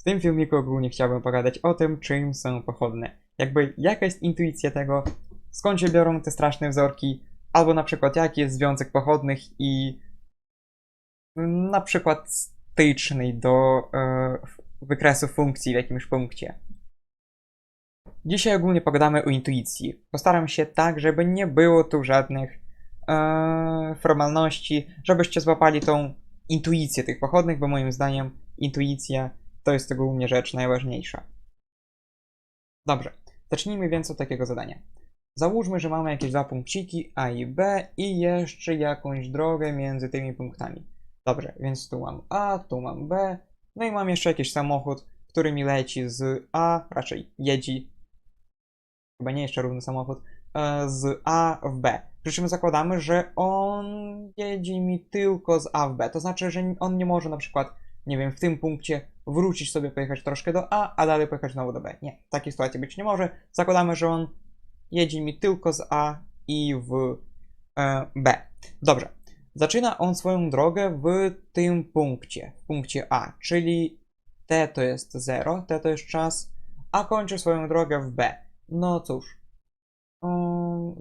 W tym filmiku ogólnie chciałbym pogadać o tym, czym są pochodne. Jakby jaka jest intuicja tego, skąd się biorą te straszne wzorki, albo na przykład jaki jest związek pochodnych i mm, na przykład stycznej do e, wykresu funkcji w jakimś punkcie. Dzisiaj ogólnie pogadamy o intuicji. Postaram się tak, żeby nie było tu żadnych e, formalności, żebyście złapali tą intuicję tych pochodnych, bo moim zdaniem intuicja to jest ogólnie rzecz najważniejsza. Dobrze, zacznijmy więc od takiego zadania. Załóżmy, że mamy jakieś dwa punkciki A i B i jeszcze jakąś drogę między tymi punktami. Dobrze, więc tu mam A, tu mam B, no i mam jeszcze jakiś samochód, który mi leci z A, raczej jedzi, chyba nie jeszcze równy samochód, e, z A w B. Przy czym zakładamy, że on jedzie mi tylko z A w B. To znaczy, że on nie może na przykład, nie wiem, w tym punkcie wrócić sobie, pojechać troszkę do A, a dalej pojechać znowu do B. Nie, takiej sytuacji być nie może. Zakładamy, że on jedzie mi tylko z A i w e, B. Dobrze. Zaczyna on swoją drogę w tym punkcie, w punkcie A, czyli T to jest 0, T to jest czas, a kończy swoją drogę w B. No cóż. Um,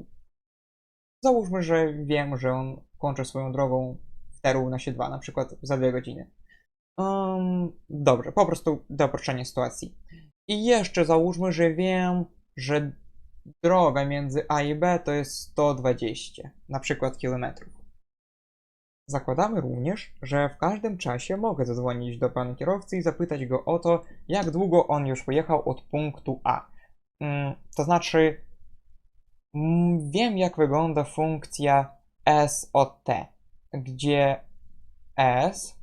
załóżmy, że wiem, że on kończy swoją drogą w T równa się 2, na przykład za 2 godziny. Um, dobrze, po prostu doproszczenie sytuacji. I jeszcze załóżmy, że wiem, że droga między A i B to jest 120, na przykład kilometrów. Zakładamy również, że w każdym czasie mogę zadzwonić do pana kierowcy i zapytać go o to, jak długo on już pojechał od punktu A. To znaczy, mm, wiem jak wygląda funkcja S od T, gdzie S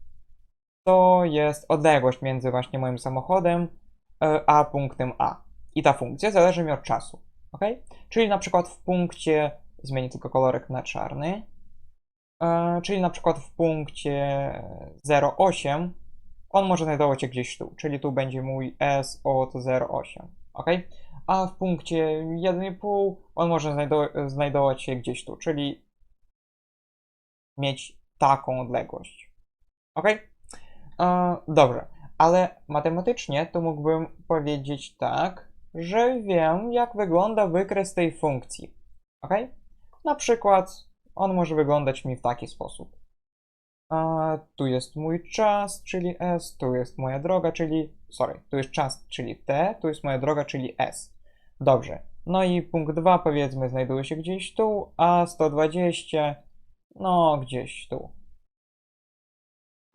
to jest odległość między właśnie moim samochodem e, a punktem A. I ta funkcja zależy mi od czasu. ok? Czyli na przykład w punkcie, zmienię tylko kolorek na czarny, e, czyli na przykład w punkcie 0,8 on może znajdować się gdzieś tu, czyli tu będzie mój S od 0,8. ok? A w punkcie 1,5 on może znajdo- znajdować się gdzieś tu, czyli mieć taką odległość. ok? E, dobrze, ale matematycznie to mógłbym powiedzieć tak, że wiem, jak wygląda wykres tej funkcji. ok? Na przykład on może wyglądać mi w taki sposób. E, tu jest mój czas, czyli S, tu jest moja droga, czyli. Sorry, tu jest czas, czyli T, tu jest moja droga, czyli S. Dobrze. No i punkt 2 powiedzmy znajduje się gdzieś tu, a 120 no gdzieś tu.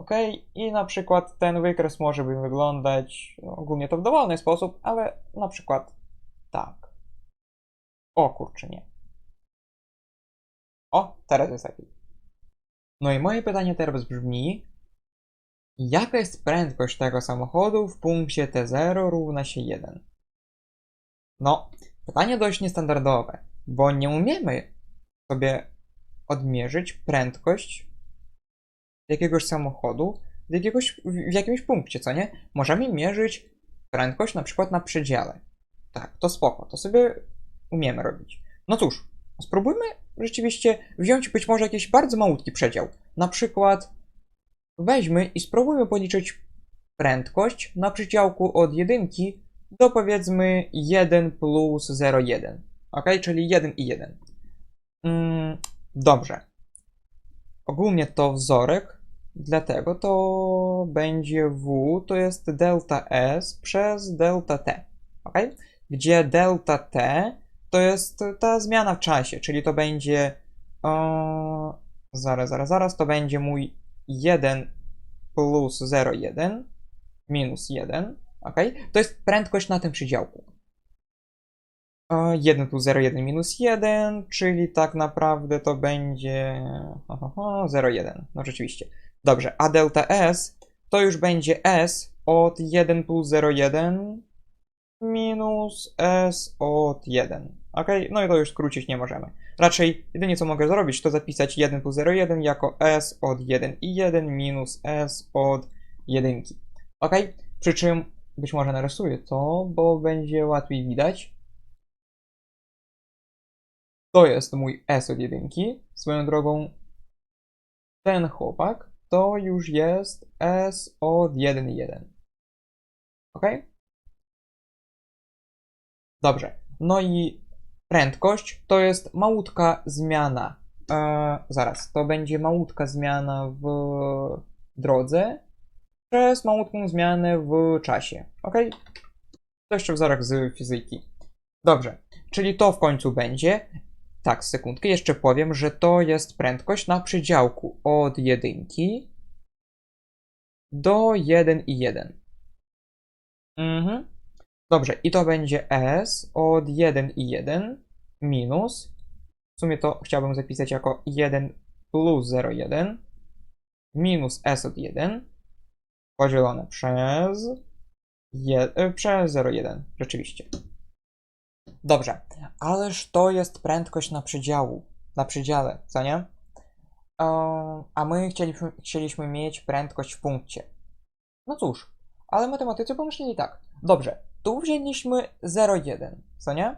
Ok, i na przykład ten wykres może by wyglądać ogólnie to w dowolny sposób, ale na przykład tak. O kurczę, nie. O, teraz jest lepiej. No i moje pytanie teraz brzmi, jaka jest prędkość tego samochodu w punkcie T0 równa się 1? No, pytanie dość niestandardowe, bo nie umiemy sobie odmierzyć prędkość jakiegoś samochodu w, jakiegoś, w jakimś punkcie, co nie? Możemy mierzyć prędkość na przykład na przedziale. Tak, to spoko, to sobie umiemy robić. No cóż, spróbujmy rzeczywiście wziąć być może jakiś bardzo malutki przedział. Na przykład weźmy i spróbujmy policzyć prędkość na przedziałku od jedynki do powiedzmy 1 plus 0,1. Ok, czyli 1 i 1. Mm, dobrze. Ogólnie to wzorek, dlatego to będzie W, to jest delta S przez delta T. Ok? Gdzie delta T to jest ta zmiana w czasie, czyli to będzie. O, zaraz, zaraz, zaraz, to będzie mój 1 plus 0,1 minus 1. Ok? To jest prędkość na tym przydziałku. 1 plus 0,1 minus 1, czyli tak naprawdę to będzie 0,1. No rzeczywiście. Dobrze, a delta S to już będzie S od 1 plus 0,1 minus S od 1. Ok? No i to już skrócić nie możemy. Raczej jedynie co mogę zrobić, to zapisać 1 plus 0,1 jako S od 1 i 1 minus S od 1. Ok? Przy czym być może narysuję to, bo będzie łatwiej widać. To jest mój S od jedynki. Swoją drogą, ten chłopak to już jest S od 1,1. Ok? Dobrze. No i prędkość to jest małutka zmiana. E, zaraz, to będzie małutka zmiana w drodze przez małutką zmianę w czasie. Ok? To jeszcze wzorek z fizyki. Dobrze, czyli to w końcu będzie. Tak, sekundkę, jeszcze powiem, że to jest prędkość na przydziałku od jedynki do 1 i 1. Mhm. Dobrze, i to będzie s od 1 i 1 minus. W sumie to chciałbym zapisać jako 1 plus 0,1 minus s od 1 podzielone przez, je, e, przez 0,1. Rzeczywiście. Dobrze, ależ to jest prędkość na przydziału, na przydziale, co nie? A my chcieliśmy, chcieliśmy mieć prędkość w punkcie. No cóż, ale matematycy pomyśleli tak. Dobrze, tu wzięliśmy 0,1, co nie?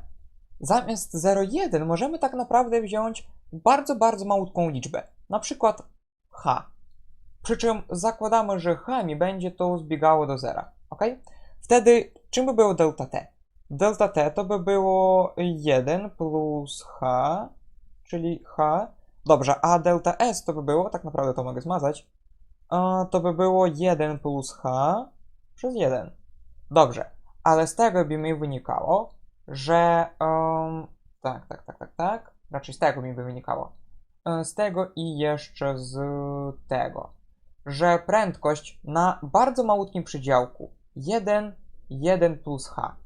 Zamiast 0,1 możemy tak naprawdę wziąć bardzo, bardzo małutką liczbę. Na przykład h. Przy czym zakładamy, że h mi będzie to zbiegało do zera, ok? Wtedy czym by było delta t? Delta t to by było 1 plus h, czyli h. Dobrze, a delta s to by było, tak naprawdę to mogę zmazać, to by było 1 plus h przez 1. Dobrze, ale z tego by mi wynikało, że. em, tak, tak, tak, tak, tak. Raczej z tego mi by wynikało. E, Z tego i jeszcze z tego, że prędkość na bardzo małutkim przydziałku 1, 1 plus h.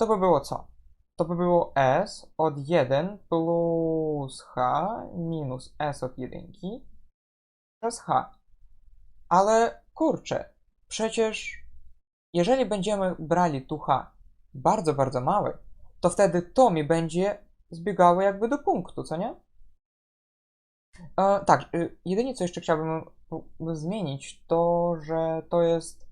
To by było co? To by było s od 1 plus h minus s od 1 przez h. Ale kurczę, przecież jeżeli będziemy brali tu h bardzo, bardzo mały, to wtedy to mi będzie zbiegało jakby do punktu, co nie? E, tak, y, jedynie co jeszcze chciałbym zmienić, to że to jest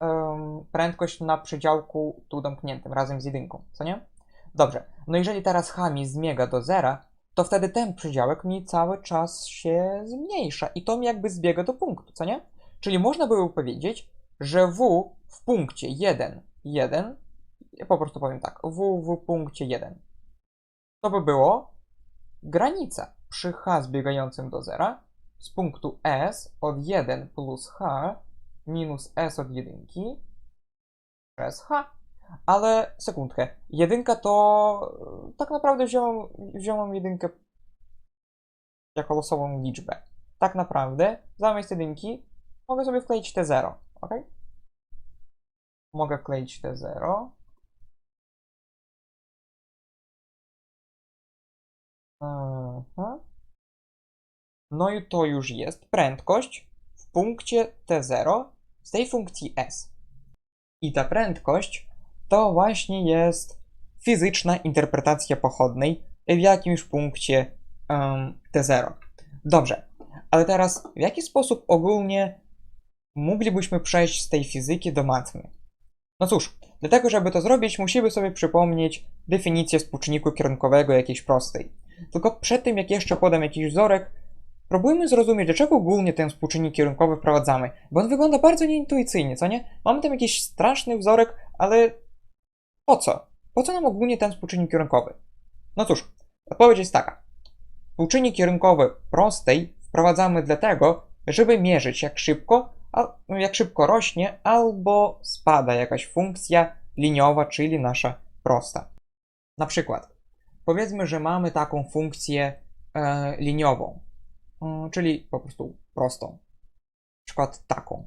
em, prędkość na przedziałku tu domkniętym razem z jedynką, co nie? Dobrze, no jeżeli teraz h mi zmiega do zera, to wtedy ten przedziałek mi cały czas się zmniejsza i to mi jakby zbiega do punktu, co nie? Czyli można byłoby powiedzieć, że w w punkcie 1, 1, ja po prostu powiem tak, w w punkcie 1, to by było granica przy h zbiegającym do zera z punktu s od 1 plus h minus s od 1 przez h. Ale sekundkę, jedynka to tak naprawdę wziąłem, wziąłem jedynkę jako losową liczbę. Tak naprawdę zamiast jedynki mogę sobie wkleić te 0, ok? Mogę wkleić te 0. Aha. No i to już jest prędkość w punkcie T0 z tej funkcji S. I ta prędkość to właśnie jest fizyczna interpretacja pochodnej w jakimś punkcie em, T0. Dobrze, ale teraz w jaki sposób ogólnie moglibyśmy przejść z tej fizyki do matmy? No cóż, do tego, żeby to zrobić, musimy sobie przypomnieć definicję współczynniku kierunkowego jakiejś prostej. Tylko przed tym, jak jeszcze podam jakiś wzorek, próbujmy zrozumieć, dlaczego ogólnie ten współczynnik kierunkowy wprowadzamy, bo on wygląda bardzo nieintuicyjnie, co nie? Mamy tam jakiś straszny wzorek, ale po co? Po co nam ogólnie ten współczynnik kierunkowy? No cóż, odpowiedź jest taka. Współczynnik kierunkowy prostej wprowadzamy dlatego, żeby mierzyć jak szybko, jak szybko rośnie albo spada jakaś funkcja liniowa, czyli nasza prosta. Na przykład, powiedzmy, że mamy taką funkcję e, liniową, czyli po prostu prostą. Na przykład taką.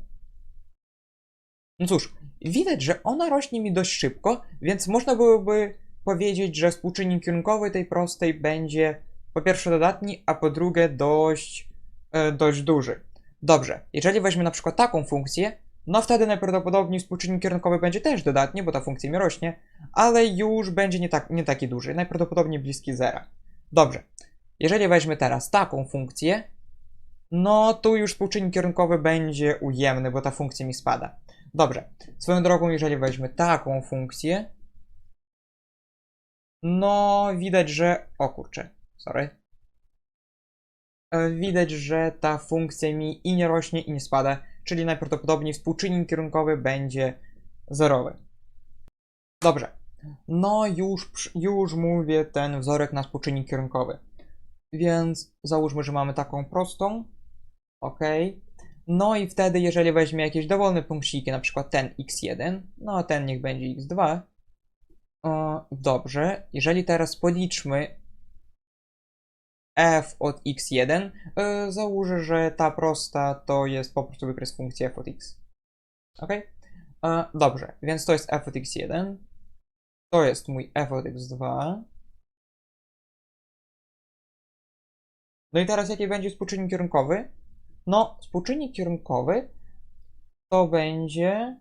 No cóż, widać, że ona rośnie mi dość szybko, więc można byłoby powiedzieć, że współczynnik kierunkowy tej prostej będzie po pierwsze dodatni, a po drugie dość, e, dość duży. Dobrze, jeżeli weźmy na przykład taką funkcję, no wtedy najprawdopodobniej współczynnik kierunkowy będzie też dodatni, bo ta funkcja mi rośnie, ale już będzie nie, tak, nie taki duży, najprawdopodobniej bliski zera. Dobrze, jeżeli weźmy teraz taką funkcję, no tu już współczynnik kierunkowy będzie ujemny, bo ta funkcja mi spada. Dobrze, swoją drogą, jeżeli weźmy taką funkcję, no widać, że... O kurczę, sorry. E, Widać, że ta funkcja mi i nie rośnie, i nie spada, czyli najprawdopodobniej współczynnik kierunkowy będzie zerowy. Dobrze. No już, już mówię ten wzorek na współczynnik kierunkowy. Więc załóżmy, że mamy taką prostą. Ok. No i wtedy, jeżeli weźmie jakieś dowolne punkciki, na przykład ten x1, no a ten niech będzie x2. O, dobrze. Jeżeli teraz policzmy f od x1, yy, założę, że ta prosta to jest po prostu wykres funkcji f od x. Ok? E, dobrze, więc to jest f od x1. To jest mój f od x2. No i teraz jaki będzie współczynnik kierunkowy? No, współczynnik kierunkowy to będzie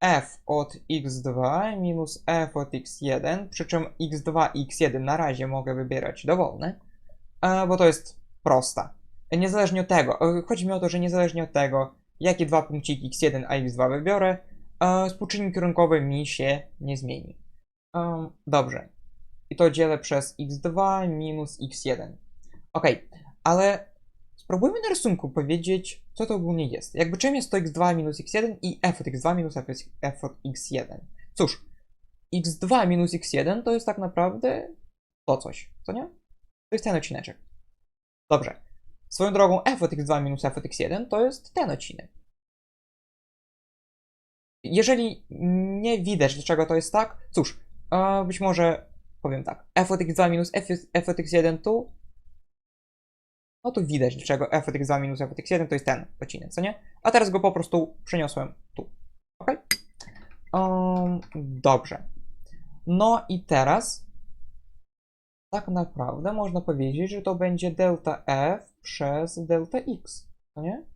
f od x2 minus f od x1, przy czym x2 i x1 na razie mogę wybierać dowolne, e, bo to jest prosta. Niezależnie od tego, e, chodzi mi o to, że niezależnie od tego, jakie dwa punkciki x1 a x2 wybiorę, e, współczynnik kierunkowy mi się nie zmieni. Em, dobrze. I to dzielę przez x2 minus x1. Ok, ale spróbujmy na rysunku powiedzieć, co to ogólnie jest. Jakby czym jest to x2 minus x1 i f od x2 minus f od- f od x1. Cóż, x2 minus x1 to jest tak naprawdę to coś, co nie? To jest ten odcineczek. Dobrze. Swoją drogą f od x2 minus f od x1 to jest ten odcinek. Jeżeli nie widać, dlaczego to jest tak, cóż, być może powiem tak. f od x2 minus f, f od x1 tu. No to widać, dlaczego f od x2 minus f od x1 to jest ten odcinek, co nie? A teraz go po prostu przeniosłem tu. Ok? Um, dobrze. No i teraz tak naprawdę można powiedzieć, że to będzie delta f przez delta x, no nie?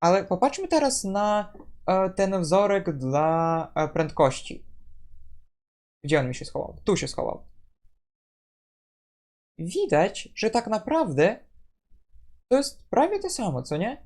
Ale popatrzmy teraz na e, ten wzorek dla e, prędkości. Gdzie on mi się schował? Tu się schował. Widać, że tak naprawdę to jest prawie to samo, co nie?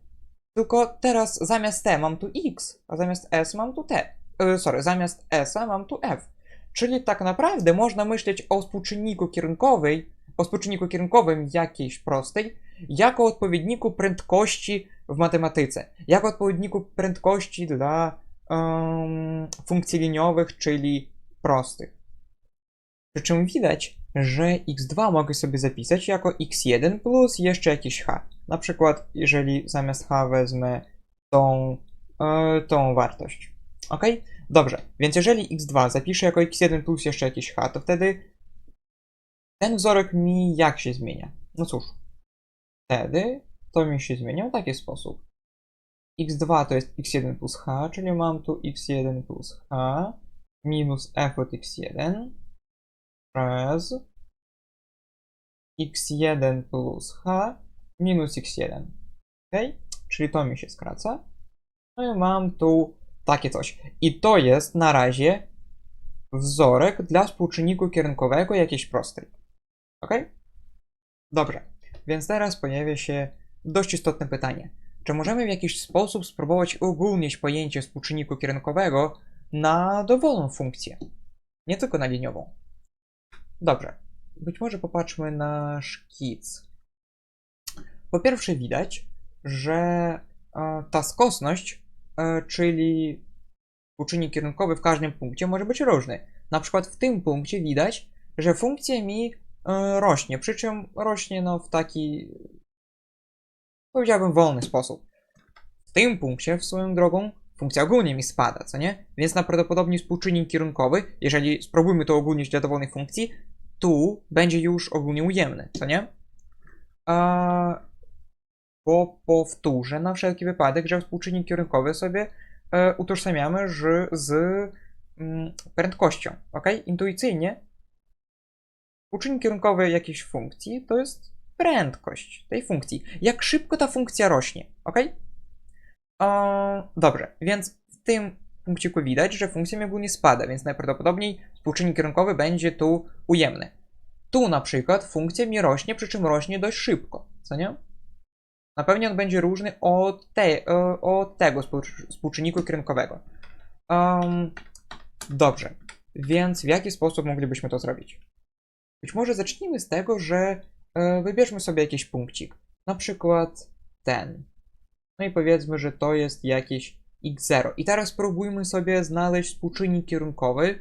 Tylko teraz zamiast t mam tu x, a zamiast s mam tu t. E, sorry, zamiast s mam tu f. Czyli tak naprawdę można myśleć o współczynniku kierunkowej, o współczynniku kierunkowym jakiejś prostej, jako odpowiedniku prędkości w matematyce, jako odpowiedniku prędkości dla em, funkcji liniowych, czyli prostych. Przy czym widać, że x2 mogę sobie zapisać jako x1 plus jeszcze jakiś h. Na przykład, jeżeli zamiast h wezmę tą, e, tą wartość. Ok? Dobrze, więc jeżeli x2 zapiszę jako x1 plus jeszcze jakiś h, to wtedy ten wzorek mi jak się zmienia? No cóż, wtedy to mi się zmienia w taki sposób. x2 to jest x1 plus h, czyli mam tu x1 plus h minus f od x1 przez x1 plus h minus x1. Ok? Czyli to mi się skraca. No i mam tu takie coś. I to jest na razie wzorek dla współczynniku kierunkowego jakiejś prostej. Ok? Dobrze. Więc teraz pojawia się dość istotne pytanie. Czy możemy w jakiś sposób spróbować uogólnić pojęcie współczynniku kierunkowego na dowolną funkcję? Nie tylko na liniową. Dobrze. Być może popatrzmy na szkic. Po pierwsze widać, że e, ta skosność, e, czyli współczynnik kierunkowy w każdym punkcie może być różny. Na przykład w tym punkcie widać, że funkcja mi e, rośnie, przy czym rośnie no, w taki, powiedziałbym, wolny sposób. W tym punkcie, w swoją drogą, funkcja ogólnie mi spada, co nie? Więc najprawdopodobniej współczynnik kierunkowy, jeżeli spróbujmy to ogólnić dla dowolnej funkcji, tu będzie już ogólnie ujemny, co nie? A, bo powtórzę na wszelki wypadek, że współczynnik kierunkowy sobie e, utożsamiamy że, z mm, prędkością, ok? Intuicyjnie współczynnik kierunkowy jakiejś funkcji to jest prędkość tej funkcji. Jak szybko ta funkcja rośnie, ok? E, dobrze, więc w tym punkciku widać, że funkcja mi ogólnie spada, więc najprawdopodobniej współczynnik kierunkowy będzie tu ujemny. Tu na przykład funkcja mi rośnie, przy czym rośnie dość szybko, co nie? Na pewno on będzie różny od, od tego współczy- współczynniku kierunkowego. Em, dobrze, więc w jaki sposób moglibyśmy to zrobić? Być może zacznijmy z tego, że e, wybierzmy sobie jakiś punkcik. Na przykład ten. No i powiedzmy, że to jest jakiś x0. I teraz spróbujmy sobie znaleźć współczynnik kierunkowy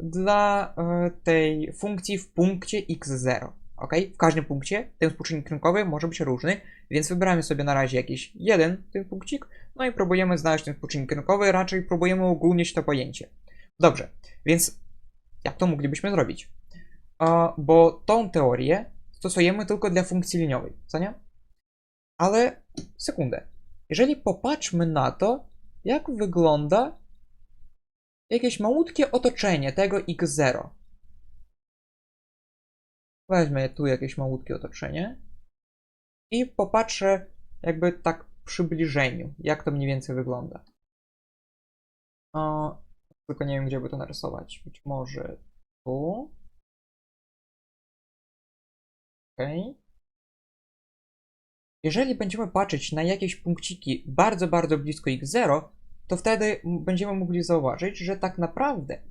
dla e, tej funkcji w punkcie x0. Ok? W każdym punkcie ten współczynnik kierunkowy może być różny, więc wybieramy sobie na razie jakiś jeden ten punkcik, no i próbujemy znaleźć ten współczynnik kierunkowy, raczej próbujemy ogólnić to pojęcie. Dobrze, więc jak to moglibyśmy zrobić? Bo tą teorię stosujemy tylko dla funkcji liniowej, co nie? Ale sekundę. Jeżeli popatrzmy na to, jak wygląda jakieś malutkie otoczenie tego x0. Weźmy tu jakieś malutkie otoczenie i popatrzę jakby tak w przybliżeniu, jak to mniej więcej wygląda. O, tylko nie wiem, gdzie by to narysować. Być może tu. Okej. Jeżeli będziemy patrzeć na jakieś punkciki bardzo, bardzo blisko x0, to wtedy będziemy mogli zauważyć, że tak naprawdę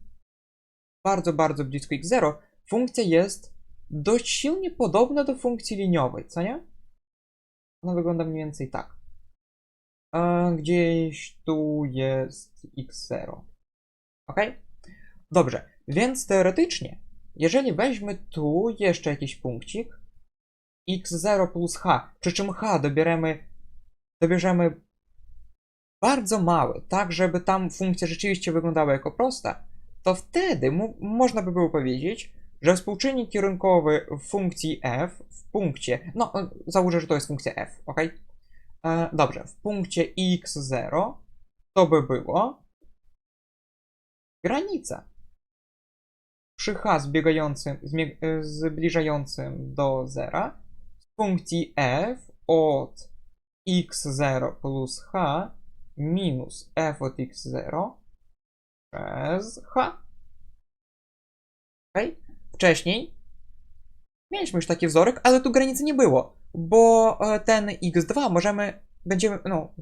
bardzo, bardzo blisko x0 funkcja jest dość silnie podobna do funkcji liniowej, co nie? Ona wygląda mniej więcej tak. A gdzieś tu jest x0. Ok? Dobrze, więc teoretycznie, jeżeli weźmy tu jeszcze jakiś punkcik, x0 plus h, przy czym h dobieramy, dobierzemy bardzo mały, tak żeby tam funkcja rzeczywiście wyglądała jako prosta, to wtedy można by było powiedzieć, że współczynnik kierunkowy w funkcji f w punkcie, no założę, że to jest funkcja f, ok? E, dobrze, w punkcie x0 to by było granica przy h zbiegającym, e, zbliżającym do zera z funkcji f od x0 plus h minus f od x0 przez h. Ok? Wcześniej mieliśmy już taki wzorek, ale tu granicy nie było, bo e, ten x2 możemy, będziemy, no,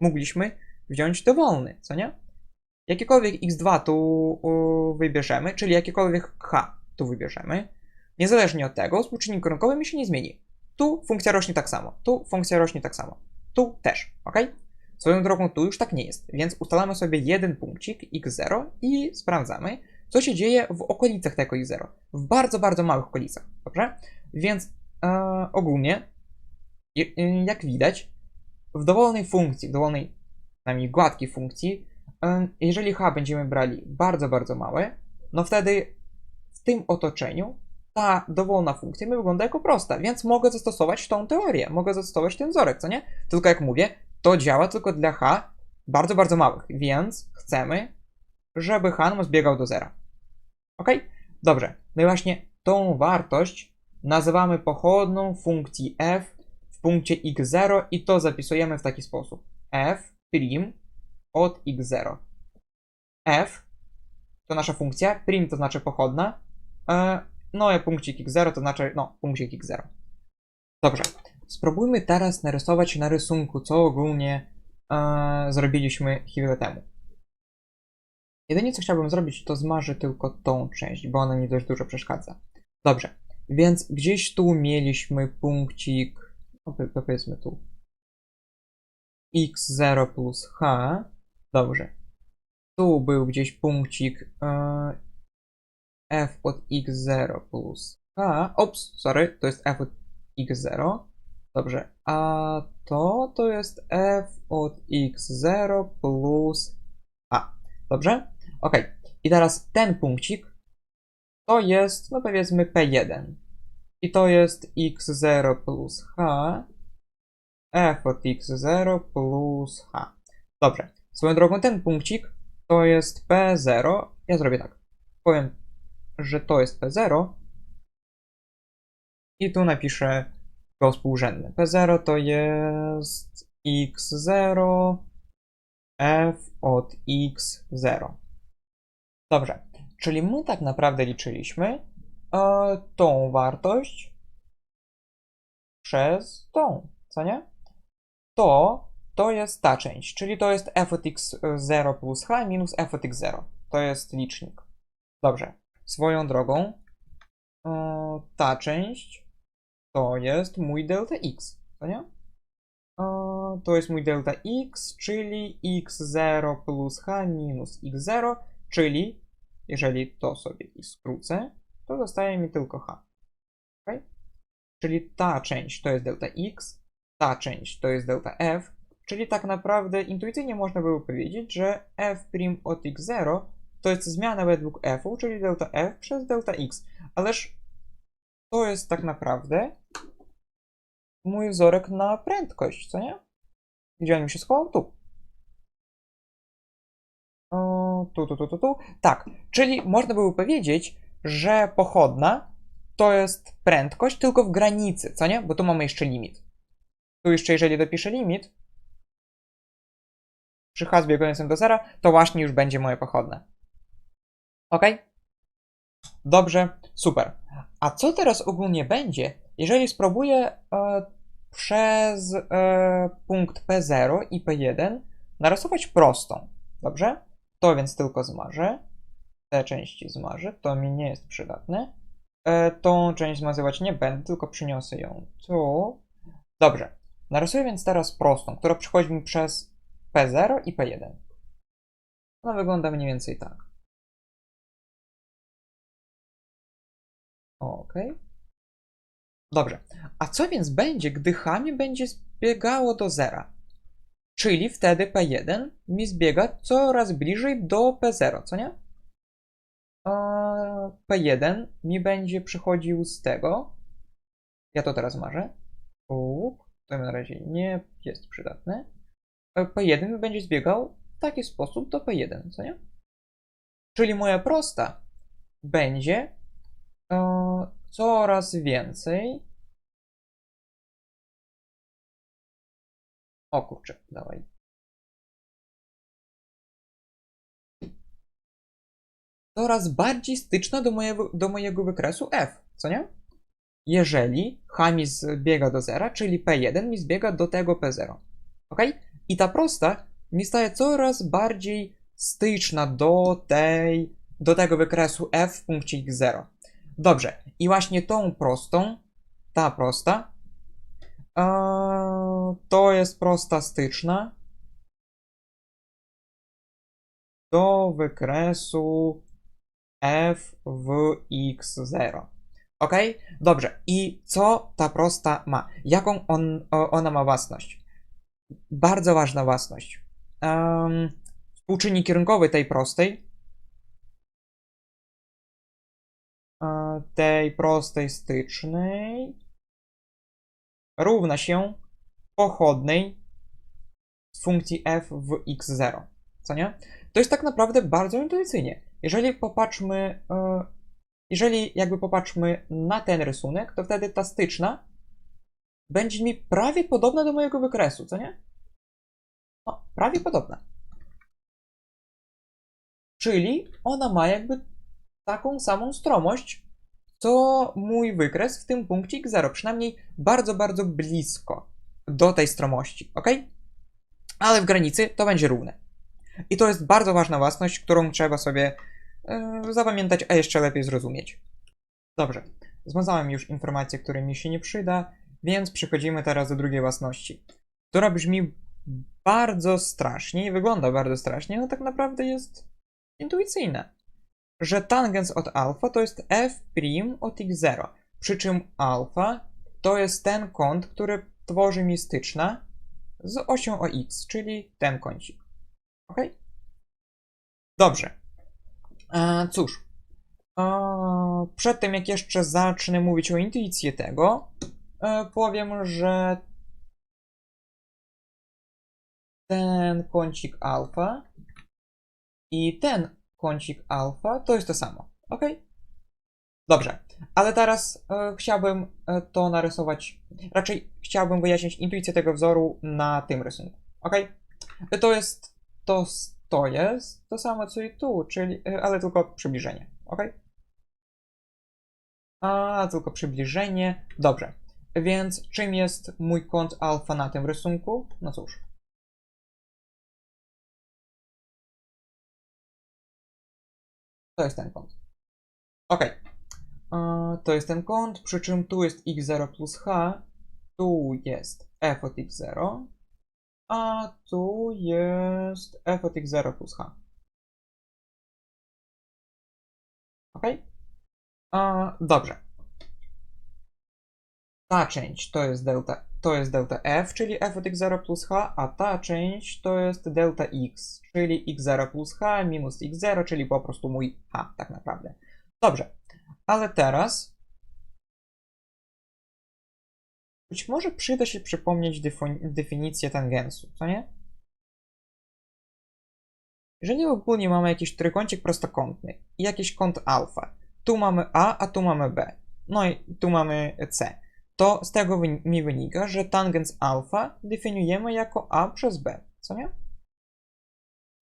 mogliśmy wziąć dowolny, co nie? Jakiekolwiek x2 tu wybierzemy, czyli jakiekolwiek h tu wybierzemy, niezależnie od tego, współczynnik kierunkowy mi się nie zmieni. Tu funkcja rośnie tak samo, tu funkcja rośnie tak samo, tu też, ok? Swoją drogą tu już tak nie jest, więc ustalamy sobie jeden punkcik x0 i sprawdzamy, co się dzieje w okolicach tego x0. W bardzo, bardzo małych okolicach, dobrze? Więc e, ogólnie, y, jak widać, w dowolnej funkcji, w dowolnej, przynajmniej gładkiej funkcji, e, jeżeli h będziemy brali bardzo, bardzo małe, no wtedy w tym otoczeniu ta dowolna funkcja mi wygląda jako prosta, więc mogę zastosować tą teorię, mogę zastosować ten wzorek, co nie? Tylko jak mówię, to działa tylko dla h bardzo, bardzo małych, więc chcemy, żeby h nam zbiegał do zera. Ok? Dobrze. No i właśnie tą wartość nazywamy pochodną funkcji f w punkcie x0 i to zapisujemy w taki sposób. f prim od x0. f to nasza funkcja, prim to znaczy pochodna, e, no i punkcik x0 to znaczy, no, punkcik x0. Dobrze. Spróbujmy teraz narysować na rysunku, co ogólnie e, zrobiliśmy chwilę temu. Jedynie co chciałbym zrobić, to zmarzę tylko tą część, bo ona mi dość dużo przeszkadza. Dobrze, więc gdzieś tu mieliśmy punkcik, po- powiedzmy tu, x0 plus h. Dobrze. Tu był gdzieś punkcik e, f od x0 plus h. Ops, sorry, to jest f od x0. Dobrze, a to to jest f od x0 plus a. Dobrze? Ok. I teraz ten punkcik to jest, no powiedzmy p1. I to jest x0 plus h. f od x0 plus h. Dobrze. Swoją drogą ten punkcik to jest p0. Ja zrobię tak. Powiem, że to jest p0. I tu napiszę go współrzędny. P0 to jest x0 f od x0. Dobrze, czyli my tak naprawdę liczyliśmy e, tą wartość przez tą, co nie? To, to jest ta część, czyli to jest f od x0 plus h minus f od x0. To jest licznik. Dobrze, swoją drogą e, ta część to jest mój delta x, co nie? O, to jest mój delta x, czyli x0 plus h minus x0, czyli jeżeli to sobie skrócę, to zostaje mi tylko h. ok? Czyli ta część to jest delta x, ta część to jest delta f, czyli tak naprawdę intuicyjnie można by powiedzieć, że f' od x0 to jest zmiana według f, czyli delta f przez delta x. Ależ to jest tak naprawdę mój wzorek na prędkość, co nie? Gdzie on mi się schował? Tu. Tu, tu, tu, tu, tu. Tak, czyli można by powiedzieć, że pochodna to jest prędkość tylko w granicy, co nie? Bo tu mamy jeszcze limit. Tu jeszcze jeżeli dopiszę limit przy h zbiegającym do zera, to właśnie już będzie moje pochodne. Ok? Dobrze, super. A co teraz ogólnie będzie, jeżeli spróbuję e, przez e, punkt P0 i P1 narysować prostą? Dobrze? To więc tylko zmarzę. Te części zmarzę, to mi nie jest przydatne. E, tą część zmazywać nie będę, tylko przyniosę ją tu. Dobrze. Narysuję więc teraz prostą, która przychodzi mi przez P0 i P1. Ona wygląda mniej więcej tak. Ok. Dobrze. A co więc będzie, gdy H mi będzie zbiegało do zera? Czyli wtedy P1 mi zbiega coraz bliżej do P0, co nie? Eee, P1 mi będzie przychodził z tego. Ja to teraz marzę. Up, to na razie nie jest przydatne. E, P1 mi będzie zbiegał w taki sposób do P1, co nie? Czyli moja prosta będzie e, coraz więcej. O kurczę, dawaj. Coraz bardziej styczna do mojego, do mojego wykresu f, co nie? Jeżeli h mi zbiega do zera, czyli p1 mi zbiega do tego p0. Ok? I ta prosta mi staje coraz bardziej styczna do tej, do tego wykresu f w punkcie x0. Dobrze, i właśnie tą prostą, ta prosta, to jest prosta styczna do wykresu f w x0. Ok? Dobrze. I co ta prosta ma? Jaką on, ona ma własność? Bardzo ważna własność. Um, współczynnik kierunkowy tej prostej tej prostej stycznej równa się pochodnej z funkcji f w x0. Co nie? To jest tak naprawdę bardzo intuicyjnie. Jeżeli popatrzmy, e, jeżeli jakby popatrzmy na ten rysunek, to wtedy ta styczna będzie mi prawie podobna do mojego wykresu, co nie? No, prawie podobna. Czyli ona ma jakby taką samą stromość, co mój wykres w tym punkcie x0, przynajmniej bardzo, bardzo blisko do tej stromości, ok? Ale w granicy to będzie równe. I to jest bardzo ważna własność, którą trzeba sobie yy, zapamiętać, a jeszcze lepiej zrozumieć. Dobrze, zmazałem już informację, która mi się nie przyda, więc przechodzimy teraz do drugiej własności, która brzmi bardzo strasznie i wygląda bardzo strasznie, no tak naprawdę jest intuicyjna że tangens od alfa to jest f' od x0. Przy czym alfa to jest ten kąt, który tworzy mi styczna z osią o x, czyli ten kącik. Ok? Dobrze. E, cóż. E, przed tym, jak jeszcze zacznę mówić o intuicji tego, e, powiem, że ten kącik alfa i ten kącik alfa, to jest to samo. Ok? Dobrze, ale teraz e, chciałbym e, to narysować, raczej chciałbym wyjaśnić intuicję tego wzoru na tym rysunku. Ok? To jest, to, to jest to samo co i tu, czyli, e, ale tylko przybliżenie. Ok? A, tylko przybliżenie. Dobrze. Więc czym jest mój kąt alfa na tym rysunku? No cóż, To jest ten kąt. Ok. To jest ten kąt, przy czym tu jest x0 plus h, tu jest f od x0, a tu jest f od x0 plus h. Ok? A, dobrze. Ta część to jest delta, to jest delta f, czyli f od x0 plus h, a ta część to jest delta x, czyli x0 plus h minus x0, czyli po prostu mój h, tak naprawdę. Dobrze, ale teraz być może przyda się przypomnieć definicję tangensu, co nie? Jeżeli ogólnie mamy jakiś trójkącik prostokątny i jakiś kąt alfa, tu mamy A, a tu mamy B, no i tu mamy C, to z tego mi wynika, że tangens alfa definiujemy jako A przez B, co nie?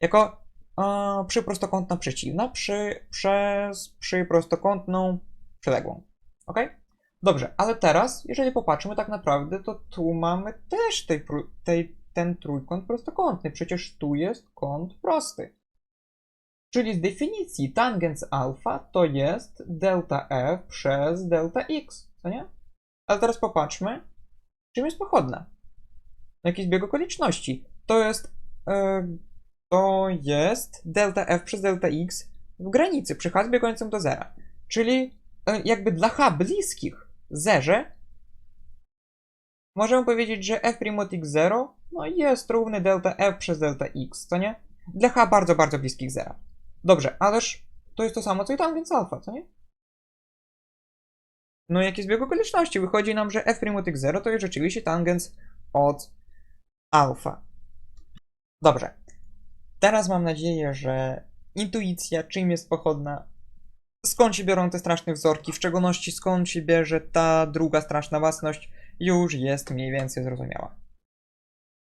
Jako e, przyprostokątna przeciwna przy, przez przyprostokątną przyległą. Ok? Dobrze, ale teraz, jeżeli popatrzymy tak naprawdę, to tu mamy też tej, tej, ten trójkąt prostokątny. Przecież tu jest kąt prosty. Czyli z definicji tangens alfa to jest delta f przez delta x, co nie? Ale teraz popatrzmy, czym jest pochodna. Jaki zbieg okoliczności? To jest, e, to jest delta f przez delta x w granicy przy h zbiegającym do zera. Czyli e, jakby dla h bliskich zerze możemy powiedzieć, że f' od x0 no jest równy delta f przez delta x, co nie? Dla h bardzo, bardzo bliskich zera. Dobrze, ależ to jest to samo co i tangens alfa, co nie? No jaki zbieg okoliczności? Wychodzi nam, że f' od x0 to jest rzeczywiście tangens od alfa. Dobrze. Teraz mam nadzieję, że intuicja, czym jest pochodna, skąd się biorą te straszne wzorki, w szczególności skąd się bierze ta druga straszna własność, już jest mniej więcej zrozumiała.